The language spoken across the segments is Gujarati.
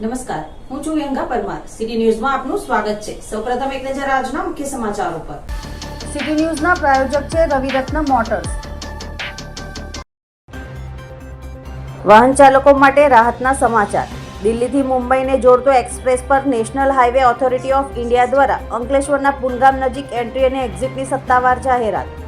નમસ્કાર. હું છું વ્યંગા પરમાર. સિટી ન્યૂઝમાં આપનું સ્વાગત છે. સૌપ્રથમ એક નજર આજના મુખ્ય સમાચારો પર. સિટી ન્યૂઝના પ્રાયોજક છે રવિરત્ન મોટર્સ. વાહન ચાલકો માટે રાહતના સમાચાર. દિલ્હીથી મુંબઈને જોડતો એક્સપ્રેસ પર National Highway Authority of India દ્વારા અંકલેશ્વરના પુનગામ નજીક એન્ટ્રી અને એક્ઝિટની સત્તાવાર જાહેરાત.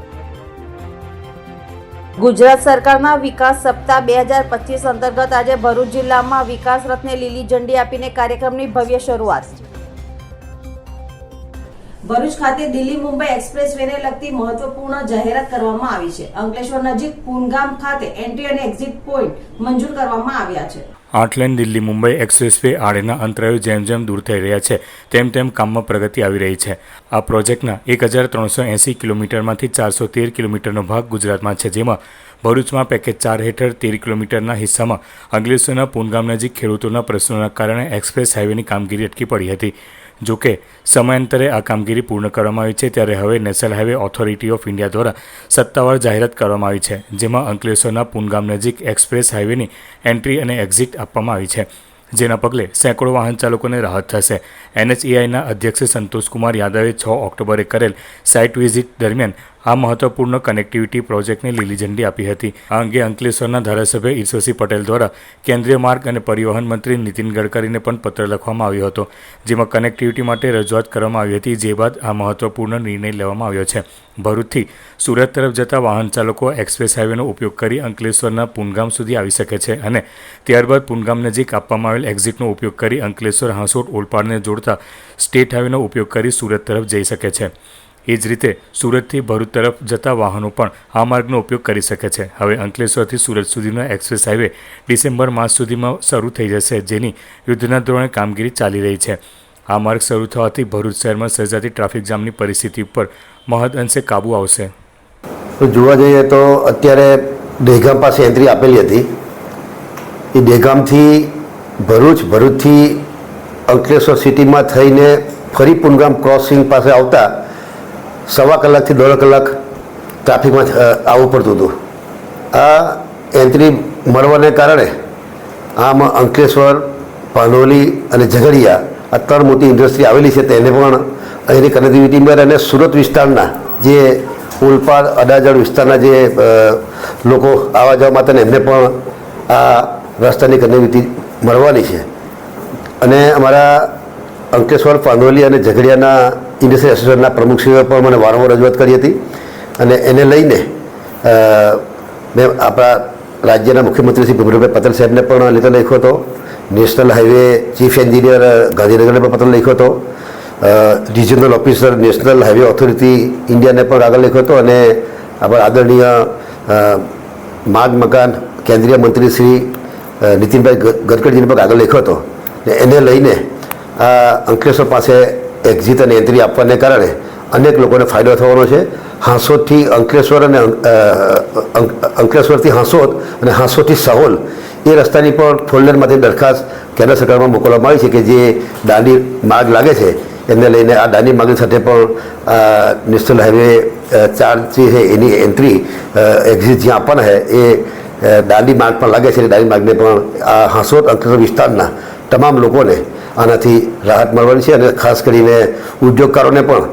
ગુજરાત સરકારના વિકાસ સપ્તાહ બે હજાર પચીસ અંતર્ગત આજે ભરૂચ જિલ્લામાં વિકાસ રથને લીલી ઝંડી આપીને કાર્યક્રમની ભવ્ય શરૂઆત. ભરૂચ ખાતે દિલ્હી મુંબઈ એક્સપ્રેસ વેને લગતી મહત્વપૂર્ણ જાહેરાત કરવામાં આવી છે. અંકલેશ્વર નજીક પૂનગામ ખાતે એન્ટ્રી અને એક્ઝિટ પોઈન્ટ મંજૂર કરવામાં આવ્યા છે. આઠ લેન દિલ્હી મુંબઈ એક્સપ્રેસવે આડેના અંતરાયો જેમ જેમ દૂર થઈ રહ્યા છે, તેમ તેમ કામમાં પ્રગતિ આવી રહી છે. આ પ્રોજેક્ટના એક હજાર ત્રણસો એંસી કિલોમીટરમાંથી ચારસો તેર કિલોમીટરનો ભાગ ગુજરાતમાં છે, જેમાં ભરૂચમાં પેકેજ ચાર હેઠળ તેર કિલોમીટરના હિસ્સામાં અંગલેશ્વરના પૂનગામ નજીક ખેડૂતોના પ્રશ્નોના કારણે એક્સપ્રેસ હાઈવેની કામગીરી અટકી પડી હતી. જો કે સમયાંતરે આ કામગીરી પૂર્ણ કરવામાં આવી છે, ત્યારે હવે National Highway Authority of India દ્વારા સત્તાવાર જાહેરાત કરવામાં આવી છે, જેમાં અંકલેશ્વરના પૂનગામ નજીક એક્સપ્રેસ હાઈવેની એન્ટ્રી અને એક્ઝિટ આપવામાં આવી છે, જેના પગલે સેંકડો વાહન ચાલકોને રાહત થશે. એનએચઈઆઈના અધ્યક્ષ સંતોષકુમાર યાદવે છ ઓક્ટોબરે કરેલ સાઇટ વિઝિટ દરમિયાન આ મહત્વપૂર્ણ કનેક્ટિવિટી પ્રોજેક્ટને લીલી ઝંડી આપી હતી. આ અંગે અંકલેશ્વરના ધારાસભ્ય ઈશ્વરસિંહ પટેલ દ્વારા કેન્દ્રીય માર્ગ અને પરિવહન મંત્રી નીતિન ગડકરીને પણ પત્ર લખવામાં આવ્યો હતો, જેમાં કનેક્ટિવિટી માટે રજૂઆત કરવામાં આવી હતી, જે બાદ આ મહત્વપૂર્ણ નિર્ણય લેવામાં આવ્યો છે. ભરૂચથી સુરત તરફ જતા વાહન ચાલકો એક્સપ્રેસ હાઈવેનો ઉપયોગ કરી અંકલેશ્વરના પુનગામ સુધી આવી શકે છે અને ત્યારબાદ પુનગામ નજીક આપવામાં આવેલ એક્ઝિટનો ઉપયોગ કરી અંકલેશ્વર હાંસોટ ઓલપાડને જોડતા સ્ટેટ હાઈવેનો ઉપયોગ કરી સુરત તરફ જઈ શકે છે. એ જ રીતે સુરતથી ભરૂચ તરફ જતા વાહનો પણ આ માર્ગનો ઉપયોગ કરી શકે છે. હવે અંકલેશ્વરથી સુરત સુધીનો એક્સપ્રેસ હાઈવે ડિસેમ્બર માસ સુધીમાં શરૂ થઈ જશે, જેની યુદ્ધના ધોરણે કામગીરી ચાલી રહી છે. આ માર્ગ શરૂ થવાથી ભરૂચ શહેરમાં સર્જાતી ટ્રાફિક જામની પરિસ્થિતિ ઉપર મહદ અંશે કાબૂ આવશે. જોવા જઈએ તો અત્યારે દહેગામ પાસે એન્ટ્રી આપેલી હતી. એ દહેગામથી ભરૂચ, ભરૂચથી અંકલેશ્વર સિટીમાં થઈને ફરી પુનગામ ક્રોસિંગ પાસે આવતા સવા કલાકથી દોઢ કલાક ટ્રાફિકમાં આવવું પડતું હતું. આ એન્ટ્રી મળવાને કારણે આમ અંકલેશ્વર, પાનોલી અને ઝઘડિયા આ ત્રણ મોટી ઇન્ડસ્ટ્રી આવેલી છે, તેને પણ અહીંની કનેક્ટિવિટી મળે અને સુરત વિસ્તારના જે ઉલપાડ, અડાજણ વિસ્તારના જે લોકો આવવા જવા માટે એમને પણ આ રસ્તાની કનેક્ટિવિટી મળવાની છે. અને અમારા અંકલેશ્વર પાંદોલી અને ઝઘડિયાના ઇન્ડસ્ટ્રી એસોસિએશનના પ્રમુખશ્રીઓએ પણ મને વારંવાર રજૂઆત કરી હતી. અને એને લઈને મેં આપણા રાજ્યના મુખ્યમંત્રી શ્રી ભૂપેન્દ્રભાઈ પટેલ સાહેબને પણ લેટર લખ્યો હતો. નેશનલ હાઈવે ચીફ એન્જિનિયર ગાંધીનગરને પણ પત્ર લખ્યો હતો. Regional officer National Highway Authority ઇન્ડિયાને પણ આગળ લખ્યો હતો. અને આપણા આદરણીય માર્ગ મકાન કેન્દ્રીય મંત્રી શ્રી નીતિનભાઈ ગડકરીજીને પણ આગળ લખ્યો હતો. એને લઈને આ અંકલેશ્વર પાસે એક્ઝિટ અને એન્ટ્રી આપવાને કારણે અનેક લોકોને ફાયદો થવાનો છે. હાંસોદથી અંકલેશ્વર અને અંકલેશ્વરથી હાંસોદ અને હાંસોદથી સહોલ એ રસ્તાની પણ ફોલ્ડરમાંથી દરખાસ્ત કેન્દ્ર સરકારમાં મોકલવામાં આવી છે કે જે દાંડી માર્ગ લાગે છે. એમને લઈને આ દાંડી માર્ગ સાથે પણ નેશનલ હાઈવે ચાર જે છે એની એન્ટ્રી એક્ઝિટ જ્યાં આપવાના છે એ દાંડી માર્ગ પણ લાગે છે. દાંડી માર્ગને પણ આ હાંસોદ અંકલેશ્વર વિસ્તારના તમામ લોકોને આનાથી રાહત મળવાની છે અને ખાસ કરીને ઉદ્યોગકારોને પણ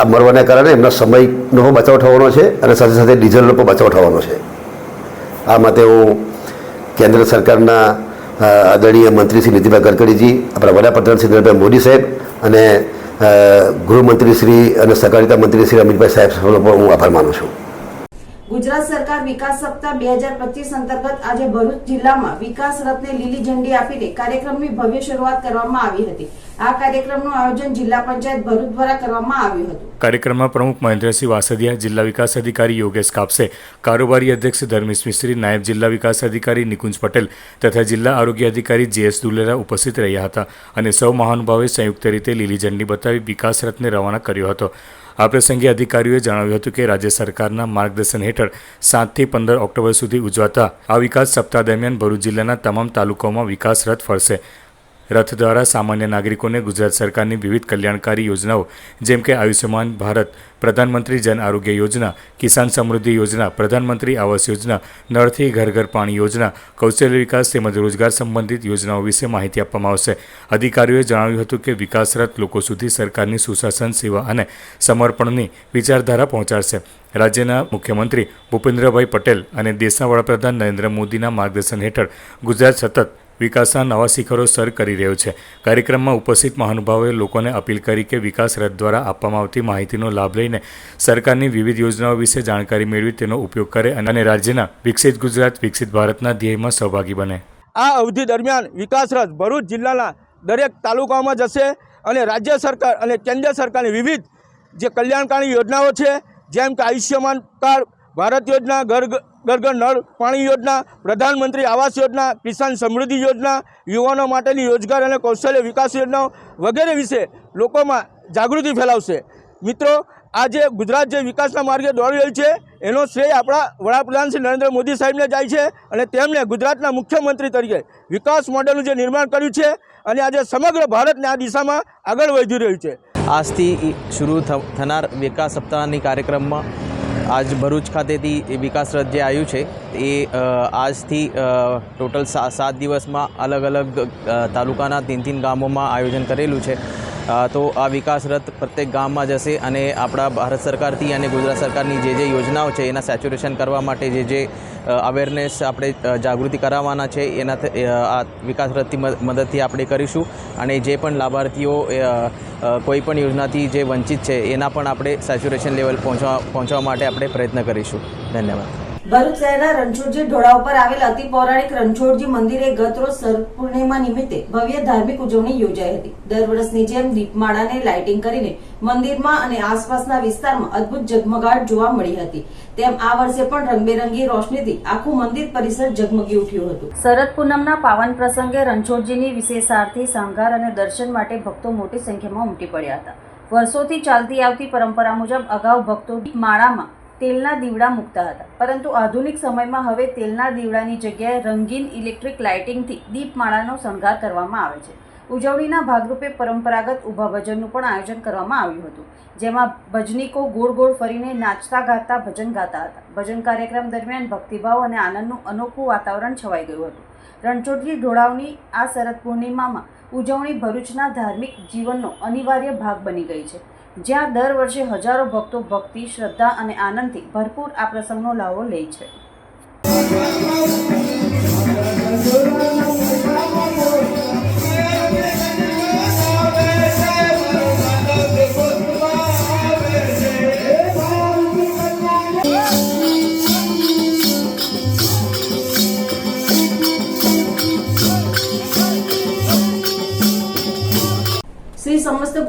આ મળવાને કારણે એમના સમયનો બચાવ થવાનો છે અને સાથે સાથે ડીઝલનો પણ બચાવ થવાનો છે. આ માટે હું કેન્દ્ર સરકારના આદરણીય મંત્રી શ્રી નીતિનભાઈ ગડકરીજી, આપણા વડાપ્રધાન શ્રી નરેન્દ્રભાઈ મોદી સાહેબ અને ગૃહમંત્રી શ્રી અને સહકારિતા મંત્રી શ્રી અમિતભાઈ સાહેબ પણ હું આભાર માનું છું. ગુજરાત સરકાર વિકાસ સપ્તાહ બે હજાર પચીસ અંતર્ગત આજે ભરૂચ જિલ્લામાં વિકાસ રથને લીલી ઝંડી આપીને કાર્યક્રમની ભવ્ય શરૂઆત કરવામાં આવી હતી. આ કાર્યક્રમનું આયોજન જિલ્લા પંચાયત ભરૂચ દ્વારા કરવામાં આવ્યું હતું. કાર્યક્રમમાં પ્રમુખ મહેન્દ્રસિંહ વાસદિયા, જિલ્લા વિકાસ અધિકારી યોગેશ કાપસે, કારોબારી અધ્યક્ષ ધર્મેશ મિસ્ત્રી, નાયબ જિલ્લા વિકાસ અધિકારી નિકુંજ પટેલ તથા જિલ્લા આરોગ્ય અધિકારી જેએસ દુલેરા ઉપસ્થિત રહ્યા હતા અને સૌ મહાનુભાવે સંયુક્ત રીતે લીલી ઝંડી બતાવી વિકાસ રથને રવાના કર્યો હતો. આ પ્રસંગે અધિકારીઓએ જણાવ્યું હતું કે રાજ્ય સરકારના માર્ગદર્શન હેઠળ સાતથી પંદર ઓક્ટોબર સુધી ઉજવાતા આ વિકાસ સપ્તાહ દરમિયાન ભરૂચ જિલ્લાના તમામ તાલુકાઓમાં વિકાસ રથ ફરશે. રથ દ્વારા સામાન્ય નાગરિકોને ગુજરાત સરકારની વિવિધ કલ્યાણકારી યોજનાઓ, જેમ કે આયુષ્યમાન ભારત, પ્રધાનમંત્રી જન આરોગ્ય યોજના, કિસાન સમૃદ્ધિ યોજના, પ્રધાનમંત્રી આવાસ યોજના, નળથી ઘર ઘર પાણી યોજના, કૌશલ્ય વિકાસ તેમજ રોજગાર સંબંધિત યોજનાઓ વિશે માહિતી આપવામાં આવશે. અધિકારીઓએ જણાવ્યું હતું કે વિકાસરત લોકો સુધી સરકારની સુશાસન સેવા અને સમર્પણની વિચારધારા પહોંચાડશે. રાજ્યના મુખ્યમંત્રી ભૂપેન્દ્રભાઈ પટેલ અને દેશના વડાપ્રધાન નરેન્દ્ર મોદીના માર્ગદર્શન હેઠળ ગુજરાત સતત વિકાસના નવા શિખરો સર કરી રહ્યો છે. કાર્યક્રમમાં ઉપસ્થિત મહાનુભાવોએ લોકોને અપીલ કરી કે વિકાસ રથ દ્વારા આપવામાં આવતી માહિતીનો લાભ લઈને સરકારની વિવિધ યોજનાઓ વિશે જાણકારી મેળવી તેનો ઉપયોગ કરે અને રાજ્યના વિકસિત ગુજરાત, વિકસિત ભારતના ધ્યેયમાં સહભાગી બને. આ અવધિ દરમિયાન વિકાસ રથ ભરૂચ જિલ્લાના દરેક તાલુકાઓમાં જશે અને રાજ્ય સરકાર અને કેન્દ્ર સરકારની વિવિધ જે કલ્યાણકારી યોજનાઓ છે, જેમ કે આયુષ્યમાન કાર્ડ ભારત યોજના ઘર ઘર નળ પાણી યોજના, પ્રધાનમંત્રી આવાસ યોજના, કિસાન સમૃદ્ધિ યોજના, યુવાનો માટેની રોજગાર અને કૌશલ્ય વિકાસ યોજનાઓ વગેરે વિશે લોકોમાં જાગૃતિ ફેલાવશે. મિત્રો, આજે ગુજરાત જે વિકાસના માર્ગે દોડી રહ્યું છે, એનો શ્રેય આપણા વડાપ્રધાન શ્રી નરેન્દ્ર મોદી સાહેબને જાય છે અને તેમણે ગુજરાતના મુખ્યમંત્રી તરીકે વિકાસ મોડેલનું જે નિર્માણ કર્યું છે અને આજે સમગ્ર ભારતને આ દિશામાં આગળ વધી રહ્યું છે. આજથી શરૂ થનાર વિકાસ સપ્તાહની કાર્યક્રમમાં આજ ભરૂચ ખાતેથી વિકાસ રથ જે આવ્યું છે. એ આજથી ટોટલ સાત દિવસમાં અલગ અલગ તાલુકાના તીન તીન ગામોમાં આયોજન કરેલું છે. તો આ વિકાસ રથ પ્રત્યેક ગામમાં જશે અને આપણા ભારત સરકારથી અને ગુજરાત સરકારની જે જે યોજનાઓ છે, એના સેચ્યુરેશન કરવા માટે જે જે અવેરનેસ આપણે જાગૃતિ કરાવવાના છે, એના આ વિકાસ રથથી મદદથી આપણે કરીશું. અને જે પણ લાભાર્થીઓ કોઈ પણ યોજનાથી જે વંચિત છે, એના પણ આપણે સેચ્યુરેશન લેવલ પહોંચવા પહોંચવા માટે આપણે પ્રયત્ન કરીશું. ધન્યવાદ. ભરૂચ શહેરના રણછોડજી ઢોળા ઉપર આવેલ અતિ પૌરાણિક રણછોડજી મંદિરે ગત રોજ સર નિમિત્તે ભવ્ય ધાર્મિક ઉજવણી યોજાઈ હતી. દર વર્ષની જેમ દીપમાળાને લાઇટિંગ કરીને મંદિરમાં અને આસપાસના વિસ્તારમાં અદ્ભુત ઝગમગાટ જોવા મળી હતી. તેમ આ વર્ષે પણ રંગબેરંગી રોશનીથી આખું મંદિર પરિસર ઝગમગી ઉઠ્યું હતું. શરદ પૂનમના પાવન પ્રસંગે રણછોડજીની વિશેષાર્થી, શણગાર અને દર્શન માટે ભક્તો મોટી સંખ્યામાં ઉમટી પડ્યા હતા. વર્ષોથી ચાલતી આવતી પરંપરા મુજબ અગાઉ ભક્તો માળામાં તેલના દીવડા મૂકતા હતા. પરંતુ આધુનિક સમયમાં હવે તેલના દીવડાની જગ્યાએ રંગીન ઇલેક્ટ્રિક લાઇટિંગથી દીપમાળાનો શણગાર કરવામાં આવે છે. ઉજવણીના ભાગરૂપે પરંપરાગત ઊભા ભજનનું પણ આયોજન કરવામાં આવ્યું હતું, જેમાં ભજનીકો ગોળ ગોળ ફરીને નાચતા ગાતા, ભજન ગાતા હતા. ભજન કાર્યક્રમ દરમિયાન ભક્તિભાવ અને આનંદનું અનોખું વાતાવરણ છવાઈ ગયું હતું. રણછોડજી ઢોળાવની આ શરદ પૂર્ણિમામાં ઉજવણી ભરૂચના ધાર્મિક જીવનનો અનિવાર્ય ભાગ બની ગઈ છે. જ્યાં દર વર્ષે હજારો ભક્તો ભક્તિ, શ્રદ્ધા અને આનંદથી ભરપૂર આ પ્રસંગનો લાવો લે છે. શ્રી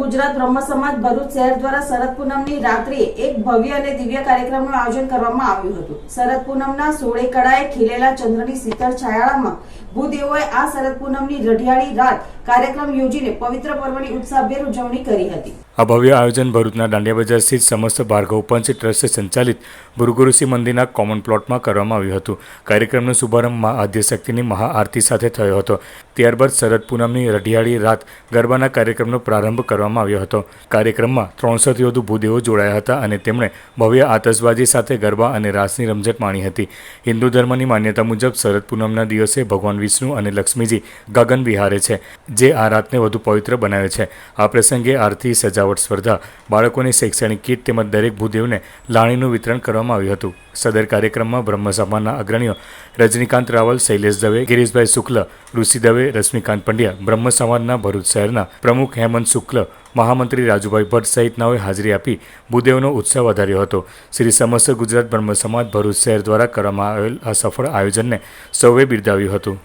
ગુજરાત બ્રહ્મ સમાજ ભરૂચ શહેર દ્વારા શરદ પૂનમની રાત્રિએ એક ભવ્ય અને દિવ્ય કાર્યક્રમનું આયોજન કરવામાં આવ્યું હતું. શરદ પૂનમના સોળે કળાએ ખીલેલા ચંદ્રની શીતળ છાયાળામાં ભૂદેવોએ આ શરદ પૂનમની રઢિયાળી રાત કાર્યક્રમ યોજીને પવિત્ર પર્વની ઉત્સાહભેર ઉજવણી કરી હતી. આ ભવ્ય આયોજન ભરૂચના દાંડિયા બજાર સ્થિત સમસ્ત ભાર્ગવ પંચ ટ્રસ્ટ સંચાલિત ભૃગુરુસિંહ મંદિરના કોમન પ્લોટમાં કરવામાં આવ્યું હતું. કાર્યક્રમનો શુભારંભ મા આદ્યશક્તિની મહાઆરતી સાથે થયો હતો. ત્યારબાદ શરદ પૂનમની રઢિયાળી રાત ગરબાના કાર્યક્રમનો પ્રારંભ કરવામાં આવ્યો હતો. કાર્યક્રમમાં ત્રણસોથી વધુ ભૂદેવો જોડાયા હતા અને તેમણે ભવ્ય આતશબાજી સાથે ગરબા અને રાસની રમઝટ માણી હતી. હિન્દુ ધર્મની માન્યતા મુજબ શરદ પૂનમના દિવસે ભગવાન વિષ્ણુ અને લક્ષ્મીજી ગગન વિહારે છે. જે આ રાતને વધુ પવિત્ર બનાવે છે. આ પ્રસંગે આરતી, સજાવટ, સ્પર્ધા, બાળકોની શૈક્ષણિક કીટ તેમજ દરેક ભૂદેવને લાણીનું વિતરણ કરવામાં આવ્યું હતું. સદર કાર્યક્રમમાં બ્રહ્મસભાના અગ્રણીઓ રજનીકાંત રાવલ, શૈલેષ દવે, ગિરીશભાઈ શુક્લ, ઋષિ દવે, રશ્મિકાંત પંડ્યા બ્રહ્મ સમાજના ભરૂચ શહેરના પ્રમુખ હેમંત શુક્લ, મહામંત્રી રાજુભાઈ ભટ્ટ સહિતનાઓએ હાજરી આપી ભૂદેવનો ઉત્સાહ વધાર્યો હતો. શ્રી સમસ્ત ગુજરાત બ્રહ્મ સમાજ ભરૂચ શહેર દ્વારા કરવામાં આવેલ આ સફળ આયોજનને સૌએ બિરદાવ્યું હતું.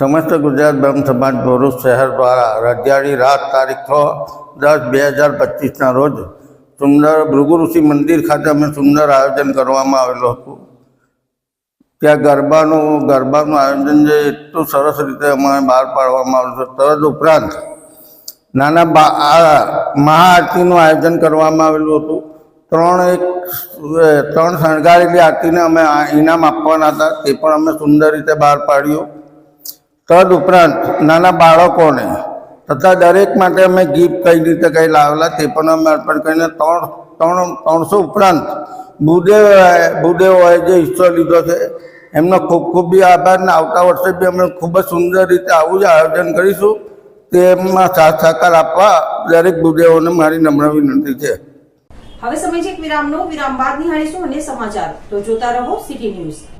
સમસ્ત ગુજરાત બ્રહ્મ સમાજ ભરૂચ શહેર દ્વારા રજિયાળી રાત તારીખ છ દસ બે હજાર પચીસના રોજ સુંદર ભૃગુ ઋષિ મંદિર ખાતે અમે સુંદર આયોજન કરવામાં આવેલું હતું. ત્યાં ગરબાનું ગરબાનું આયોજન જે એટલું સરસ રીતે અમારે બહાર પાડવામાં આવેલું છે. તદ ઉપરાંત નાના બા મહાઆરતીનું આયોજન કરવામાં આવેલું હતું. ત્રણ એક ત્રણ શણગારેલી આરતીને અમે ઇનામ આપવાના હતા. તે પણ અમે સુંદર રીતે બહાર પાડ્યું. તદ ઉપરાંત નાના બાળકોને તથા દરેક માટે અમે ગિફ્ટ કઈ રીતે કંઈ લાવેલા તે પણ અમે અર્પણ કરીને ત્રણ ત્રણ, ત્રણસો ઉપરાંત ભૂદેવ ભૂદેવોએ જે હિસ્સો લીધો છે, એમનો ખૂબ ખૂબ બી આભાર ને આવતા વર્ષે બી અમે ખૂબ જ સુંદર રીતે આવું જ આયોજન કરીશું. તેમાં સાથ સહકાર આપવા દરેક ભૂદેવોને મારી નમ્ર વિનંતી છે. હવે સમય છે વિરામનો. વિરામ બાદ નિહાળીશું અને સમાચાર. તો જોતા રહો સિટી ન્યૂઝ.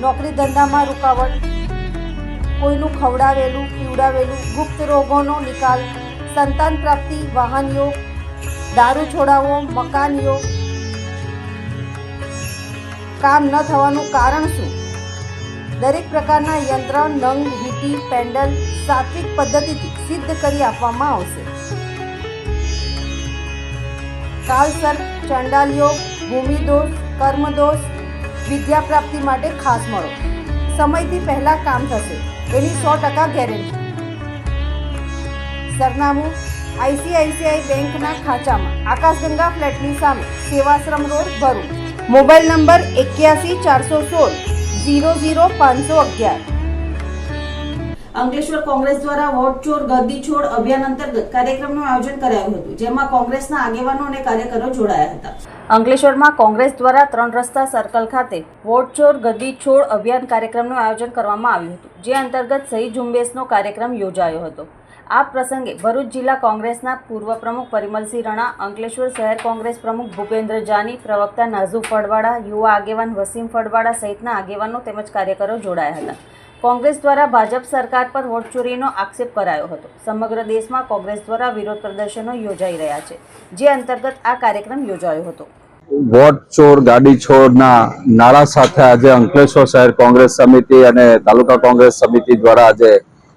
નોકરી ધંધામાં રૂકાવટ, કોઈનું ખવડાવેલું, પીવડાવેલું, ગુપ્ત રોગોનો નિકાલ, સંતાન પ્રાપ્તિ વાહન યોગ દારૂ છોડાવવો મકાન યોગ કામ ન થવાનું કારણ શું? દરેક પ્રકારના યંત્ર, નંગ, વીટી, પેન્ડલ સાત્વિક પદ્ધતિથી સિદ્ધ કરી આપવામાં આવશે. કાલસર ચંડાલ યોગ ભૂમિદોષ, કર્મદોષ વિદ્યા પ્રાપ્તિ માટે ખાસ મળો. સમયથી પહેલા કામ થશે. એની સો ટકા ગેરંટી સરનામું આઈસીઆઈસીઆઈ બેંકના ખાંચામાં. આકાશગંગા ફ્લેટની સામે Sevashram road Bharuch. Mobile number એક્યાસી ચારસો સોળ, ઝીરો ઝીરો પાંચસો અગિયાર. અંકલેશ્વર કોંગ્રેસ દ્વારા વોટ ચોર, ગદ્દી છોડ અભિયાન અંતર્ગત કાર્યક્રમનું આયોજન કરાયું હતું, જેમાં કોંગ્રેસના આગેવાનો અને કાર્યકરો જોડાયા હતા. અંકલેશ્વરમાં કોંગ્રેસ દ્વારા ત્રણ રસ્તા સર્કલ ખાતે વોટ ચોર, ગદ્દી છોડ અભિયાન કાર્યક્રમનું આયોજન કરવામાં આવ્યું હતું, જે અંતર્ગત સહી ઝુંબેશનો કાર્યક્રમ યોજાયો હતો. આ પ્રસંગે ભરૂચ જિલ્લા કોંગ્રેસના પૂર્વ પ્રમુખ પરિમલસિંહ રણા, અંકલેશ્વર શહેર કોંગ્રેસ પ્રમુખ ભૂપેન્દ્ર જાની, પ્રવક્તા નાઝુ ફળવાડા યુવા આગેવાન વસીમ ફળવાડા સહિતના આગેવાનો તેમજ કાર્યકરો જોડાયા હતા. કોંગ્રેસ દ્વારા ભાજપ સરકાર પર વોટ ચોરીનો આક્ષેપ કરાયો હતો. સમગ્ર દેશમાં કોંગ્રેસ દ્વારા વિરોધ પ્રદર્શનો યોજાઈ રહ્યા છે, જે અંતર્ગત આ કાર્યક્રમ યોજાયો હતો. વોટ ચોર ગાડી છોડના નારા સાથે આજે અંકલેશ્વર શહેર કોંગ્રેસ સમિતિ અને તાલુકા કોંગ્રેસ સમિતિ દ્વારા આજે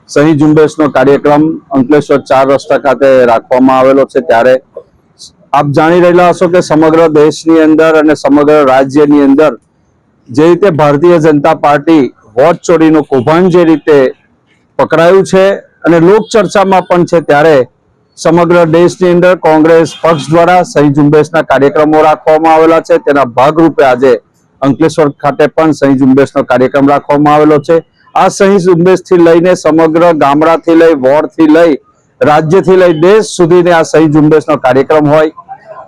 સહી ઝુંબેશનો કાર્યક્રમ અંકલેશ્વર ચાર રસ્તા ખાતે રાખવામાં આવેલો છે. ત્યારે આપ જાણી રહેલા હશો કે સમગ્ર દેશની અંદર અને સમગ્ર રાજ્યની અંદર જે રીતે ભારતીય જનતા પાર્ટી વોટ ચોરીનું કૌભાંડ જે રીતે પકડાયું છે અને લોક ચર્ચામાં પણ છે ત્યારે સમગ્ર દેશની અંદર કોંગ્રેસ પક્ષ દ્વારા સહી ઝુંબેશના કાર્યક્રમો રાખવામાં આવેલા છે. તેના ભાગરૂપે આજે અંકલેશ્વર ખાતે પણ સહી ઝુંબેશનો કાર્યક્રમ રાખવામાં આવેલો છે. આ સહી ઝુંબેશથી લઈને સમગ્ર ગામડાથી લઈ વોર્ડથી લઈ રાજ્યથી લઈ દેશ સુધીને આ સહી ઝુંબેશનો કાર્યક્રમ હોય.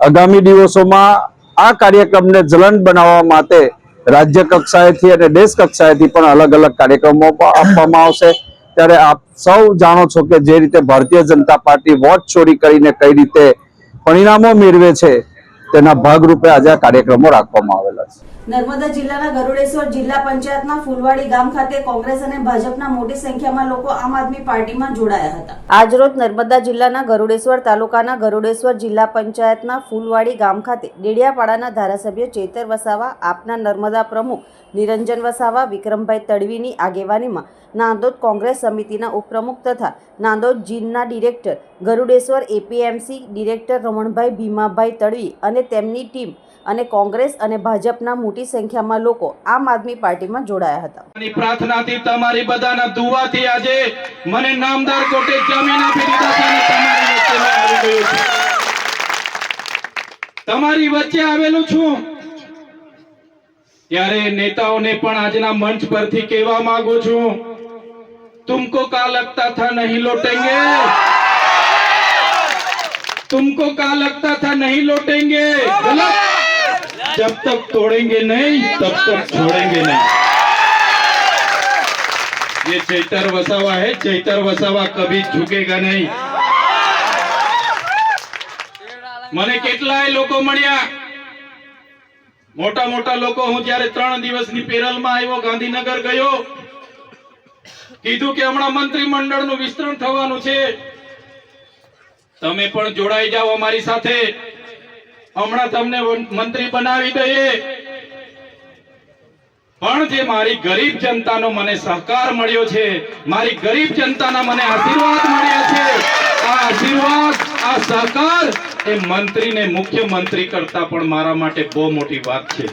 આગામી દિવસોમાં આ કાર્યક્રમને જ્વલંત બનાવવા માટે રાજ્ય કક્ષાએથી અને દેશ કક્ષાએથી પણ અલગ અલગ કાર્યક્રમો આપવામાં આવશે. ત્યારે આપ સૌ જાણો છો કે જે રીતે ભારતીય જનતા પાર્ટી વોટ ચોરી કરીને કઈ રીતે પરિણામો મેળવે છે, તેના ભાગરૂપે આજે આ કાર્યક્રમો રાખવામાં આવેલા છે. નર્મદા જિલ્લાના ગરુડેશ્વર જિલ્લા પંચાયતના ફૂલવાડી ગામ ખાતે કોંગ્રેસ અને ભાજપના મોટી સંખ્યામાં લોકો આમ આદમી પાર્ટીમાં જોડાયા હતા. આજરોજ નર્મદા જિલ્લાના ગરુડેશ્વર તાલુકાના ગરુડેશ્વર જિલ્લા પંચાયતના ફૂલવાડી ગામ ખાતે ડેડિયાપાડાના ધારાસભ્ય ચેતર વસાવા, આપના નર્મદા પ્રમુખ નિરંજન વસાવા, વિક્રમભાઈ તડવીની આગેવાનીમાં નાંદોદ કોંગ્રેસ સમિતિના ઉપપ્રમુખ તથા Nandod જીનના director Garudeshwar APMC director Ramanbhai Bhimabhai Tadvi અને તેમની ટીમ અને કોંગ્રેસ અને ભાજપના મોટી સંખ્યામાં લોકો આમ આદમી પાર્ટીમાં જોડાયા હતા ની પ્રાર્થનાથી તમારી બધાના દુવાથી આજે મને નામદાર કોર્ટે જામીન આપી દીધા છે અને તમારી વચ્ચે મેં આવી ગયો છું તમારી વચ્ચે આવેલું છું ત્યારે નેતાઓને પણ આજના મંચ પરથી કહેવા માંગુ છું तुमको का लगता था नहीं लौटेंगे तुमको का लगता था नहीं लौटेंगे गलत जब तक तोड़ेंगे नहीं तब तक छोड़ेंगे नहीं ये चैतर वसावा है चैतर वसावा कभी झुकेगा नहीं મને કેટલાય લોકો મળ્યા મોટા મોટા લોકો હું જ્યારે ત્રણ દિવસની પેરલમાં આવ્યો ગાંધીનગર ગયો કીધું કે હમણાં મંત્રીમંડળનું વિસ્તરણ થવાનું છે તમે પણ જોડાઈ જાઓ અમારી સાથે હમણાં તમને મંત્રી બનાવી દઈએ. પણ જે મારી ગરીબ જનતાનો મને સહકાર મળ્યો છે, મારી ગરીબ જનતાના મને આશીર્વાદ મળ્યા છે, આ આશીર્વાદ, આ સહકાર એ મંત્રીને મુખ્યમંત્રી કરતા પણ મારા માટે બહુ મોટી વાત છે.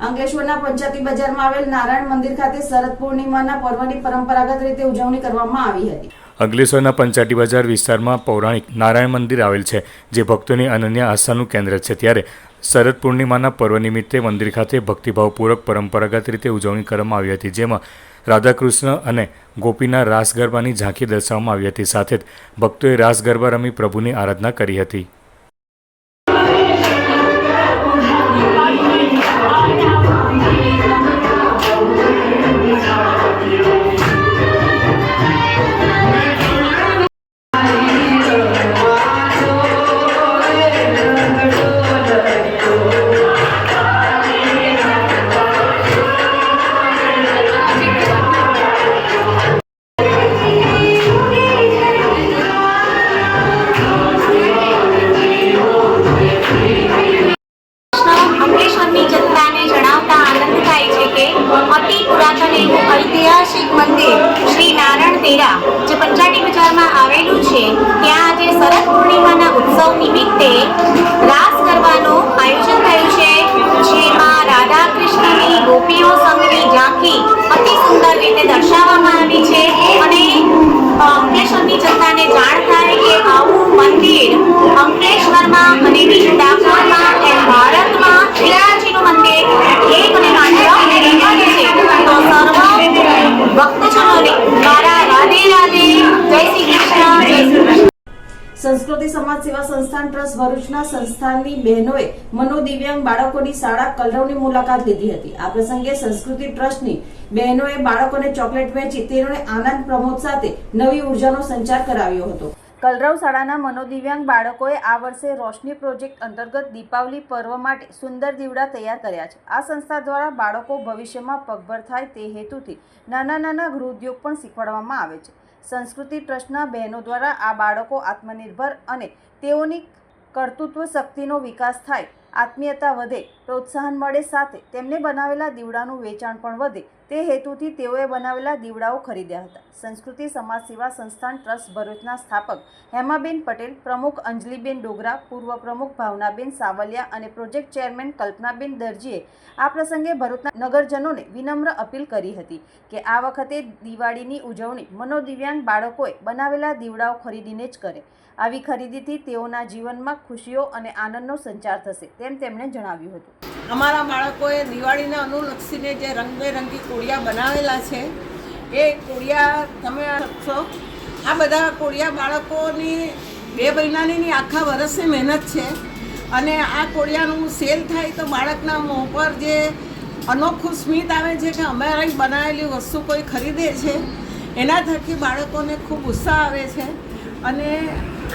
અંકલેશ્વરના પંચાયતી બજારમાં આવેલ નારાયણ મંદિર ખાતે શરદ પૂર્ણિમાના પર્વની પરંપરાગત રીતે ઉજવણી કરવામાં આવી હતી. અંકલેશ્વરના પંચાટી બજાર વિસ્તારમાં પૌરાણિક નારાયણ મંદિર આવેલ છે, જે ભક્તોની અનન્ય આસ્થાનું કેન્દ્ર છે. ત્યારે શરદ પૂર્ણિમાના પર્વ નિમિત્તે મંદિર ખાતે ભક્તિભાવપૂર્વક પરંપરાગત રીતે ઉજવણી કરવામાં આવી હતી, જેમાં રાધાકૃષ્ણ અને ગોપીના રાસ ગરબાની ઝાંખી દર્શાવવામાં આવી હતી. સાથે જ ભક્તોએ રાસ ગરબા રમી પ્રભુની આરાધના કરી હતી. સંસ્થાન ટ્રસ્ટ ભરૂચના સંસ્થાનની બહેનોએ મનોદિવ્યાંગ બાળકોની શાળા કલરવની મુલાકાત લીધી હતી. આ પ્રસંગે સંસ્કૃતિ ટ્રસ્ટની બહેનોએ બાળકોને ચોકલેટ વહેંચી તેઓને આનંદ પ્રમોદ સાથે નવી ઉર્જાનો સંચાર કરાવ્યો હતો. કલરવ શાળાના મનોદિવ્યાંગ બાળકોએ આ વર્ષે રોશની પ્રોજેક્ટ અંતર્ગત દીપાવલી પર્વ માટે સુંદર દીવડા તૈયાર કર્યા છે. આ સંસ્થા દ્વારા બાળકો ભવિષ્યમાં પગભર થાય તે હેતુથી નાના નાના ગૃહોદ્યોગ પણ શીખવાડવામાં આવે છે. સંસ્કૃતિ ટ્રસ્ટના બહેનો દ્વારા આ બાળકો આત્મનિર્ભર અને તેઓની કર્તૃત્વ શક્તિનો વિકાસ થાય, આત્મીયતા વધે, પ્રોત્સાહન મળે સાથે તેમને બનાવેલા દીવડાનું વેચાણ પણ વધે, તે હેતુથી તેઓએ બનાવેલા દીવડાઓ ખરીદ્યા હતા. સંસ્કૃતિ સમાજ સેવા સંસ્થાન ટ્રસ્ટ ભરૂચના સ્થાપક હેમાબેન પટેલ, પ્રમુખ અંજલિબેન ડોગરા, પૂર્વ પ્રમુખ ભાવનાબેન સાવલિયા અને પ્રોજેક્ટ ચેરમેન કલ્પનાબેન દરજીએ આ પ્રસંગે ભરૂચના નગરજનોને વિનમ્ર અપીલ કરી હતી કે આ વખતે દિવાળીની ઉજવણી મનોદિવ્યાંગ બાળકોએ બનાવેલા દીવડાઓ ખરીદીને જ કરે. આવી ખરીદીથી તેઓના જીવનમાં ખુશીઓ અને આનંદનો સંચાર થશે તેમ તેમણે જણાવ્યું હતું. અમારા બાળકોએ દિવાળીને અનુલક્ષીને જે રંગબેરંગી કોડિયા બનાવેલા છે, એ કોડિયા તમે છો આ બધા કોડિયા બાળકોની, બે મહિનાની આખા વર્ષની મહેનત છે અને આ કોળિયાનું સેલ થાય તો બાળકના મોં પર જે અનોખું સ્મિત આવે છે કે અમારી બનાવેલી વસ્તુ કોઈ ખરીદે છે, એના થકી બાળકોને ખૂબ ઉત્સાહ આવે છે અને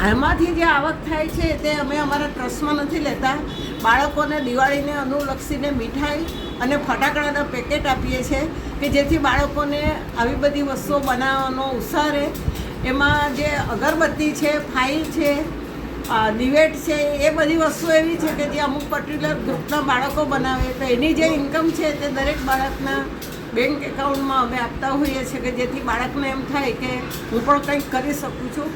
આમાંથી જે આવક થાય છે તે અમે અમારા ટ્રસ્ટમાં નથી લેતા. બાળકોને દિવાળીને અનુલક્ષીને મીઠાઈ અને ફટાકડાના પેકેટ આપીએ છીએ કે જેથી બાળકોને આવી બધી વસ્તુઓ બનાવવાનો ઉત્સાહ રહે. એમાં જે અગરબત્તી છે ફાઇલ છે અ, દિવેટ છે એ બધી વસ્તુ એવી છે કે જે અમુક પર્ટિક્યુલર ગ્રુપના બાળકો બનાવે. તો એની જે ઇન્કમ છે તે દરેક બાળકના બેંક એકાઉન્ટમાં અમે આપતા હોઈએ છીએ કે જેથી બાળકને એમ થાય કે હું પણ કંઈક કરી શકું છું.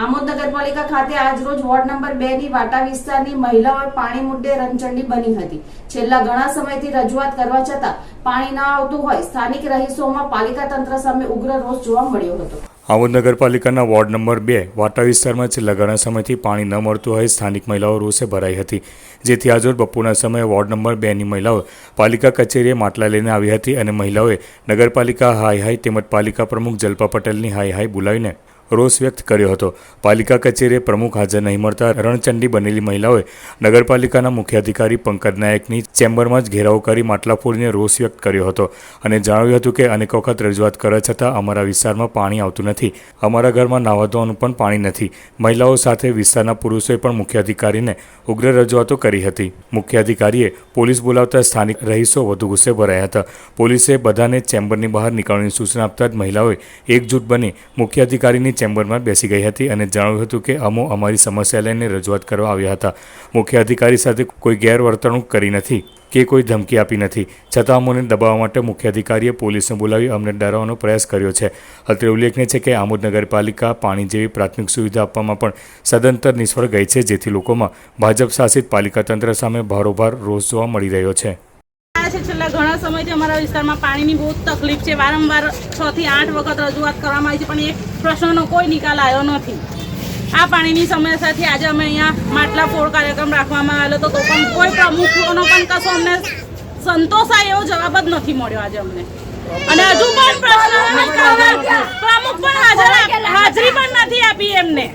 આમોદ નગરપાલિકા ખાતે આજરોજ વોર્ડ નંબર બે ની વાટા વિસ્તારની મહિલાઓએ પાણી મુદ્દે રણચંડી બની હતી. છેલ્લા ઘણા સમયથી રજૂઆત કરવા છતાં પાણી ના આવતું હોય સ્થાનિક રહીશોમાં પાલિકા તંત્ર સામે ઉગ્ર રોષ જોવા મળ્યો હતો. આમોદ નગરપાલિકાના વોર્ડ નંબર બે વાટા વિસ્તારમાં છેલ્લા ઘણા સમયથી પાણી ન મળતું હોય સ્થાનિક મહિલાઓ રોષે ભરાઈ હતી. જેથી આજરોજ બપોરના સમયે વોર્ડ નંબર બેની મહિલાઓ પાલિકા કચેરીએ માટલા લઈને આવી હતી અને મહિલાઓએ નગરપાલિકા હાય હાય તેમજ પાલિકા પ્રમુખ જલ્પા પટેલની હાય હાય બોલાવીને રોષ વ્યક્ત કર્યો હતો. પાલિકા કચેરીએ પ્રમુખ હાજર નહીં મળતા રણચંડી બનેલી મહિલાઓએ નગરપાલિકાના મુખ્ય અધિકારી પંકજ નાયકની ચેમ્બરમાં જ ઘેરાવ કરી માટલા ફોડીને રોષ વ્યક્ત કર્યો હતો અને જણાવ્યું હતું કે અનેક વખત રજૂઆત કરવા છતાં અમારા વિસ્તારમાં પાણી આવતું નથી. અમારા ઘરમાં નાહવા ધોવાનું પણ પાણી નથી. મહિલાઓ સાથે વિસ્તારના પુરુષોએ પણ મુખ્ય અધિકારીને ઉગ્ર રજૂઆતો કરી હતી. મુખ્ય અધિકારીએ પોલીસ બોલાવતા સ્થાનિક રહીશો વધુ ગુસ્સે ભરાયા હતા. પોલીસે બધાને ચેમ્બરની બહાર નીકળવાની સૂચના આપતા જ મહિલાઓએ એકજૂટ બની મુખ્ય અધિકારીની ચેમ્બરમાં બેસી ગઈ હતી અને જણાવ્યું હતું કે અમો અમારી સમસ્યા લઈને રજૂઆત કરવા આવ્યા હતા. મુખ્ય અધિકારી સાથે કોઈ ગેરવર્તણૂક કરી નથી કે કોઈ ધમકી આપી નથી. છતાં અમોને દબાવવા માટે મુખ્ય અધિકારીએ પોલીસને બોલાવી અમને ડરાવવાનો પ્રયાસ કર્યો છે. અત્રે ઉલ્લેખનીય છે કે આમોદ નગરપાલિકા પાણી જેવી પ્રાથમિક સુવિધા આપવામાં પણ સદંતર નિષ્ફળ ગઈ છે, જેથી લોકોમાં ભાજપ શાસિત પાલિકા તંત્ર સામે ભારોભાર રોષ જોવા મળી રહ્યો છે. આ છે છેલ્લા ઘણા સમયથી અમારા વિસ્તારમાં પાણીની બહુ તકલીફ છે. વારંવાર છ થી આઠ વખત રજૂઆત કરવામાં આવી છે પણ એ પ્રશ્નનો કોઈ નિકાલ આવ્યો નથી. આ પાણીની સમસ્યાથી આજે અમે અહીંયા માટલા ફોડ કાર્યક્રમ રાખવામાં આવેલો હતો તો પણ કોઈ પ્રમુખનો પણ કશો અમને સંતોષાય એવો જવાબ જ નથી મળ્યો આજે અમને. અને હજુ પણ પ્રશ્ન પ્રમુખ પણ હાજર હાજરી પણ નથી આપી એમને.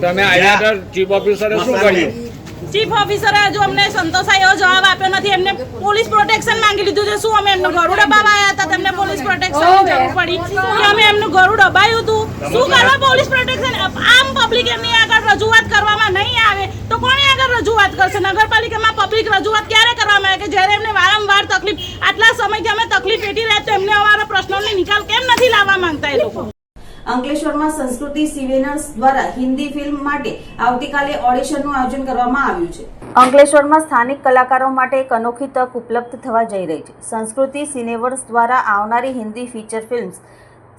તમે આયા ચીફ ઓફિસરે શું કર્યું ચીફ ઓફિસરે હજુ અમને સંતોષાયો જવાબ આપ્યો નથી. એમને પોલીસ પ્રોટેક્શન માંગી લીધું છે. શું અમે એમનું ઘરું દબાવવા આવ્યા હતા? તેમને પોલીસ પ્રોટેક્શન જરૂર પડી અમે એમનું ઘરું દબાયું હતું? શું કરવા પોલીસ પ્રોટેક્શન આમ પબ્લિક એમની આગળ રજૂઆત કરવામાં નહીં આવે તો કોણે આગળ રજૂઆત કરશે? નગરપાલિકામાં પબ્લિક રજૂઆત ક્યારે કરવામાં આવે કે જ્યારે એમને વારંવાર તકલીફ આટલા સમયથી અમે તકલીફ વેઠી રહ્યા તો એમને અમારા પ્રશ્નોની નિકાલ કેમ નથી લાવવા માંગતા એ લોકો? અંકલેશ્વરમાં સંસ્કૃતિ સિવેનર્સ દ્વારા હિન્દી ફિલ્મ માટે આવતીકાલે ઓડિશનનું આયોજન કરવામાં આવ્યું છે. અંકલેશ્વરમાં સ્થાનિક કલાકારો માટે એક અનોખી તક ઉપલબ્ધ થવા જઈ રહી છે. સંસ્કૃતિ સિનેવર્સ દ્વારા આવનારી Hindi feature films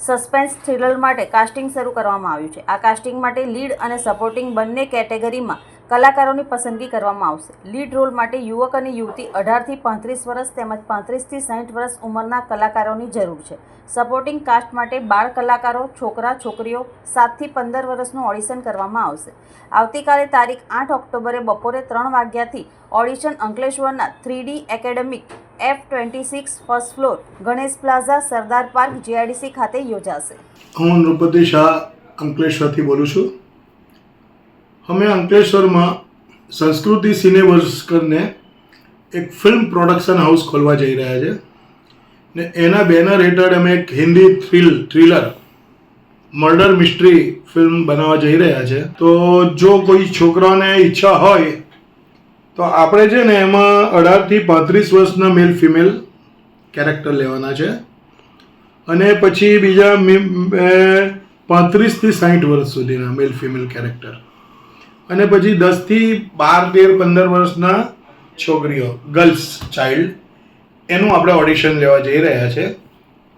suspense thriller માટે કાસ્ટિંગ શરૂ કરવામાં આવ્યું છે. આ કાસ્ટિંગ માટે લીડ અને સપોર્ટિંગ બંને કેટેગરીમાં કલાકારોની પસંદગી કરવામાં આવશે. લીડ રોલ માટે યુવક અને યુવતી અઢારથી પાંત્રીસ વર્ષ તેમજ પાંત્રીસથી સાહીઠ વર્ષ ઉંમરના કલાકારોની જરૂર છે. સપોર્ટિંગ કાસ્ટ માટે બાળ કલાકારો, છોકરા, છોકરીઓ સાતથી પંદર વર્ષનું ઓડિશન કરવામાં આવશે. આવતીકાલે તારીખ આઠ ઓક્ટોબરે બપોરે ત્રણ વાગ્યાથી ઓડિશન અંકલેશ્વરના three D academic F twenty six first floor Ganesh plaza, Sardar park GIDC ખાતે યોજાશે. હું નૃપતિ શાહ અંકલેશ્વરથી બોલું છું. અમે અંકલેશ્વરમાં સંસ્કૃતિ સિનેવર્સ કરીને એક ફિલ્મ પ્રોડક્શન હાઉસ ખોલવા જઈ રહ્યા છે. ને એના બેનર હેઠળ અમે એક Hindi thrill thriller murder mystery film બનાવવા જઈ રહ્યા છે. તો જો કોઈ છોકરાને ઈચ્છા હોય, તો આપણે છે ને એમાં અઢારથી પાંત્રીસ વર્ષના મેલ ફિમેલ કેરેક્ટર લેવાના છે. અને પછી બીજા પાંત્રીસથી સાઠ વર્ષ સુધીના મેલ ફિમેલ કેરેક્ટર અને પછી દસથી બાર, તેર, પંદર વર્ષના છોકરીઓ ગર્લ્સ ચાઇલ્ડ એનું આપણે ઓડિશન લેવા જઈ રહ્યા છે.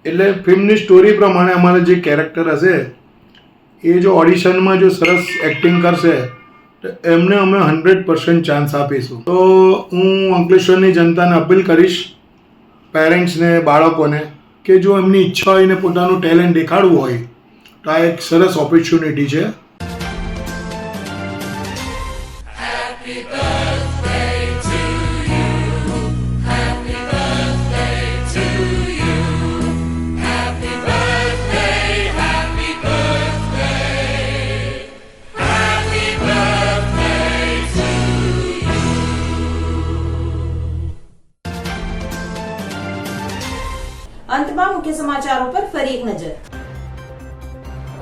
એટલે ફિલ્મની સ્ટોરી પ્રમાણે અમારે જે કેરેક્ટર હશે, એ જો ઓડિશનમાં જો સરસ એક્ટિંગ કરશે, તો એમને અમે હંડ્રેડ પર્સન્ટ ચાન્સ આપીશું. તો હું અંકલેશ્વરની જનતાને અપીલ કરીશ પેરેન્ટ્સને બાળકોને, કે જો એમની ઈચ્છા હોય ને પોતાનું ટેલેન્ટ દેખાડવું હોય, તો આ એક સરસ ઓપોર્ચ્યુનિટી છે. અંતમાં મુખ્ય સમાચારો પર ફરી એક નજર.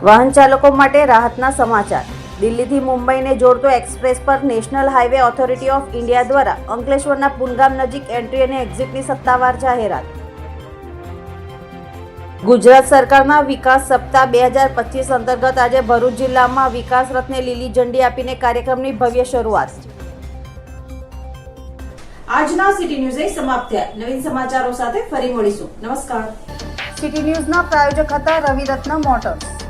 વાહન ચાલકો માટે રાહતના સમાચાર. દિલ્હીથી મુંબઈને જોડતો એક્સપ્રેસ પર National Highway Authority of India દ્વારા અંકલેશ્વરના પુનગામ નજીક એન્ટ્રી અને એક્ઝિટની સત્તાવાર જાહેરાત. ગુજરાત સરકારના વિકાસ સપ્તાહ બે હજાર પચીસ અંતર્ગત આજે ભરૂચ જિલ્લામાં વિકાસ રથને લીલી ઝંડી આપીને કાર્યક્રમની ભવ્ય શરૂઆત. આજના સિટી ન્યૂઝ સમાપ્ત થયા. નવીન સમાચારો સાથે ફરી મળીશું. નમસ્કાર. સિટી ન્યૂઝના પ્રાયોજક હતા રવિ રત્ન મોટર્સ.